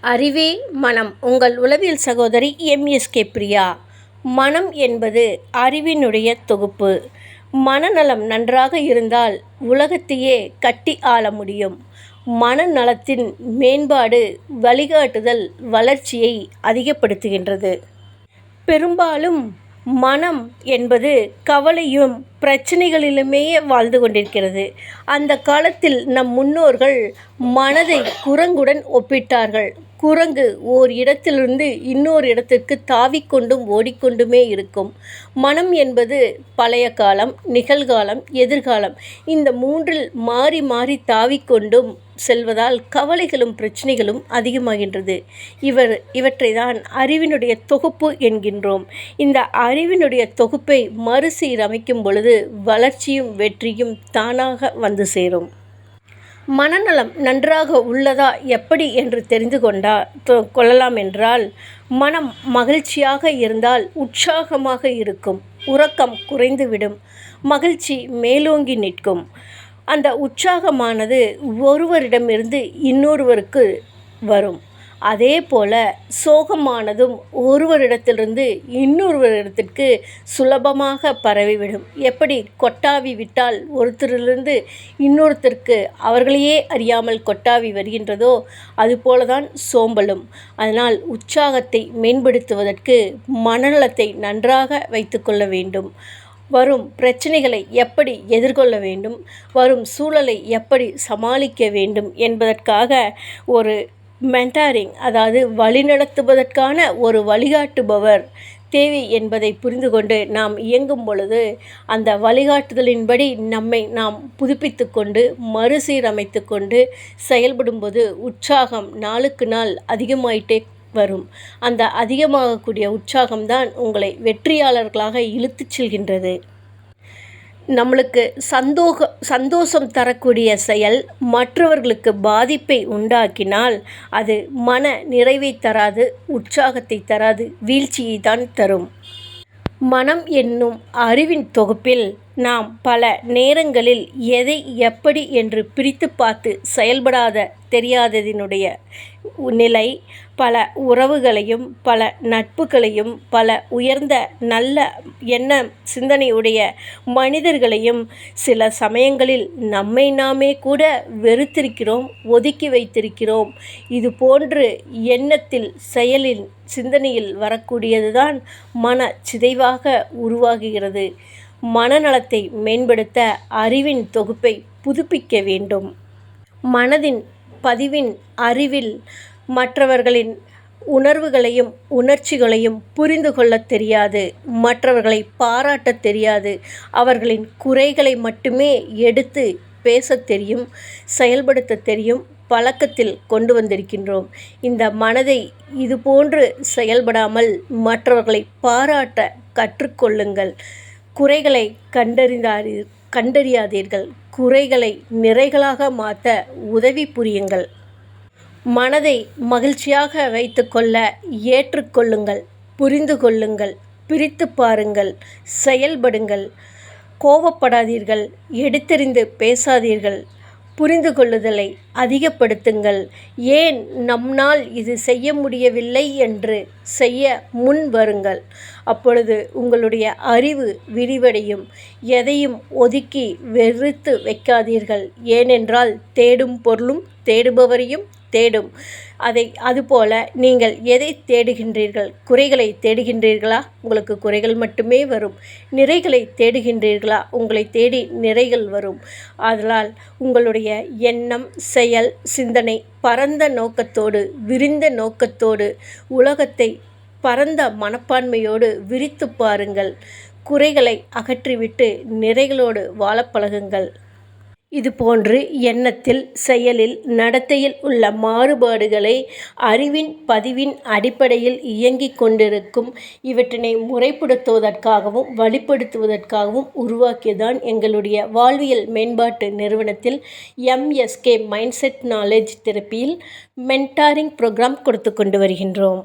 அறிவே மனம். உங்கள் உளவியல் சகோதரி எம்எஸ்கே பிரியா. மனம் என்பது அறிவினுடைய தொகுப்பு. மனநலம் நன்றாக இருந்தால் உலகத்தையே கட்டி ஆள முடியும். மனநலத்தின் மேம்பாடு வழிகாட்டுதல் வளர்ச்சியை அதிகப்படுத்துகின்றது. பெரும்பாலும் மனம் என்பது கவலையும் பிரச்சனைகளிலுமே வாழ்ந்து கொண்டிருக்கிறது. அந்த காலத்தில் நம் முன்னோர்கள் மனதை குரங்குடன் ஒப்பிட்டார்கள். குரங்கு ஓர் இடத்திலிருந்து இன்னொரு இடத்திற்கு தாவிக்கொண்டும் ஓடிக்கொண்டுமே இருக்கும். மனம் என்பது பழைய காலம் நிகழ்காலம் எதிர்காலம். இந்த மூன்றில் மாறி மாறி தாவிக்கொண்டும் செல்வதால் கவலைகளும் பிரச்சனைகளும் அதிகமாகின்றது. இவர் இவற்றை தான் அறிவினுடைய தொகுப்பு என்கின்றோம். இந்த அறிவினுடைய தொகுப்பை மறுசீரமைக்கும் பொழுது வளர்ச்சியும் வெற்றியும் தானாக வந்து சேரும். மனநலம் நன்றாக உள்ளதா எப்படி என்று தெரிந்து கொண்டா கொள்ளலாம் என்றால் மனம் மகிழ்ச்சியாக இருந்தால் உற்சாகமாக இருக்கும் உறக்கம் குறைந்துவிடும் மகிழ்ச்சி மேலோங்கி நிற்கும். அந்த உற்சாகமானது ஒருவரிடமிருந்து இன்னொருவருக்கு வரும். அதே போல் சோகமானதும் ஒருவரிடத்திலிருந்து இன்னொருவரிடத்திற்கு சுலபமாக பரவிவிடும். எப்படி? கொட்டாவி விட்டால் ஒருத்தரிலிருந்து இன்னொருத்தருக்கு அவர்களையே அறியாமல் கொட்டாவி வருகின்றதோ அதுபோல தான் சோம்பலும். அதனால் உற்சாகத்தை மேம்படுத்துவதற்கு மனநலத்தை நன்றாக வைத்துக்கொள்ள வேண்டும். வரும் பிரச்சனைகளை எப்படி எதிர்கொள்ள வேண்டும்? வரும் சூழலை எப்படி சமாளிக்க வேண்டும் என்பதற்காக ஒரு மென்டாரிங் அதாவது வழிநடத்துவதற்கான ஒரு வழிகாட்டுபவர் தேவை என்பதை புரிந்து கொண்டு நாம் இயங்கும் பொழுது அந்த வழிகாட்டுதலின்படி நம்மை நாம் புதுப்பித்து கொண்டு மறுசீரமைத்து கொண்டு செயல்படும்போது உற்சாகம் நாளுக்கு நாள் அதிகமாயிட்டே வரும். அந்த அதிகமாகக்கூடிய உற்சாகம்தான் உங்களை வெற்றியாளர்களாக இழுத்துச் செல்கின்றது. நம்மளுக்கு சந்தோக சந்தோஷம் தரக்கூடிய செயல் மற்றவர்களுக்கு பாதிப்பை உண்டாக்கினால் அது மன நிறைவை தராது உற்சாகத்தை தராது வீழ்ச்சியை தான் தரும். மனம் என்னும் அறிவின் தொகுப்பில் நாம் பல நேரங்களில் எதை எப்படி என்று பிரித்து பார்த்து செயல்படாத தெரியாததினுடைய நிலை பல உறவுகளையும் பல நட்புகளையும் பல உயர்ந்த நல்ல எண்ண சிந்தனையுடைய மனிதர்களையும் சில சமயங்களில் நம்மை நாமே கூட வெறுத்திருக்கிறோம் ஒதுக்கி வைத்திருக்கிறோம். இது போன்று எண்ணத்தில் செயலில் சிந்தனையில் வரக்கூடியது தான் மன சிதைவாக உருவாகுகிறது. மனநலத்தை மேம்படுத்த அறிவின் தொகுப்பை புதுப்பிக்க வேண்டும். மனதின் பதிவின் அறிவில் மற்றவர்களின் உணர்வுகளையும் உணர்ச்சிகளையும் புரிந்து கொள்ளத் தெரியாது. மற்றவர்களை பாராட்டத் தெரியாது. அவர்களின் குறைகளை மட்டுமே எடுத்து பேசத் தெரியும் செயல்படுத்த தெரியும் பழக்கத்தில் கொண்டு வந்திருக்கின்றோம். இந்த மனதை இதுபோன்று செயல்படாமல் மற்றவர்களை பாராட்ட கற்றுக்கொள்ளுங்கள். குறைகளை கண்டறிந்தாரி கண்டறியாதீர்கள். குறைகளை நிறைகளாக மாற்ற உதவி புரியுங்கள். மனதை மகிழ்ச்சியாக வைத்துக்கொள்ள ஏற்றுக்கொள்ளுங்கள் புரிந்து கொள்ளுங்கள். பிரித்து பாருங்கள். செயல்படுங்கள். கோபப்படாதீர்கள் எடுத்தெறிந்து பேசாதீர்கள். புரிந்து கொள்ளுதலை அதிகப்படுத்துங்கள். ஏன் நம்மால் இது செய்ய முடியவில்லை என்று செய்ய முன் வருங்கள். அப்பொழுது உங்களுடைய அறிவு விரிவடையும். எதையும் ஒதுக்கி வெறுத்து வைக்காதீர்கள். ஏனென்றால் தேடும் பொருளும் தேடுபவரையும் தேடும். அதை அதுபோல நீங்கள் எதை தேடுகின்றீர்கள்? குறைகளை தேடுகின்றீர்களா? உங்களுக்கு குறைகள் மட்டுமே வரும். நிறைகளை தேடுகின்றீர்களா? உங்களை தேடி நிறைகள் வரும். அதனால் உங்களுடைய எண்ணம் செயல் சிந்தனை பரந்த நோக்கத்தோடு விரிந்த நோக்கத்தோடு உலகத்தை பரந்த மனப்பான்மையோடு விரித்து பாருங்கள். குறைகளை அகற்றிவிட்டு நிறைகளோடு வாழப்பழகுங்கள் இதுபோன்று எண்ணத்தில் செயலில் நடத்தையில் உள்ள மாறுபாடுகளை அறிவின் பதிவின் அடிப்படையில் இயங்கிக் கொண்டிருக்கும் இவற்றினை முறைப்படுத்துவதற்காகவும் வழிப்படுத்துவதற்காகவும் உருவாக்கியதான் எங்களுடைய வாழ்வியல் மேம்பாட்டு நிறுவனத்தில் எம்எஸ்கே மைண்ட்செட் நாலேஜ் தெரப்பியில் மென்டாரிங் ப்ரோக்ராம் கொடுத்து கொண்டு வருகின்றோம்.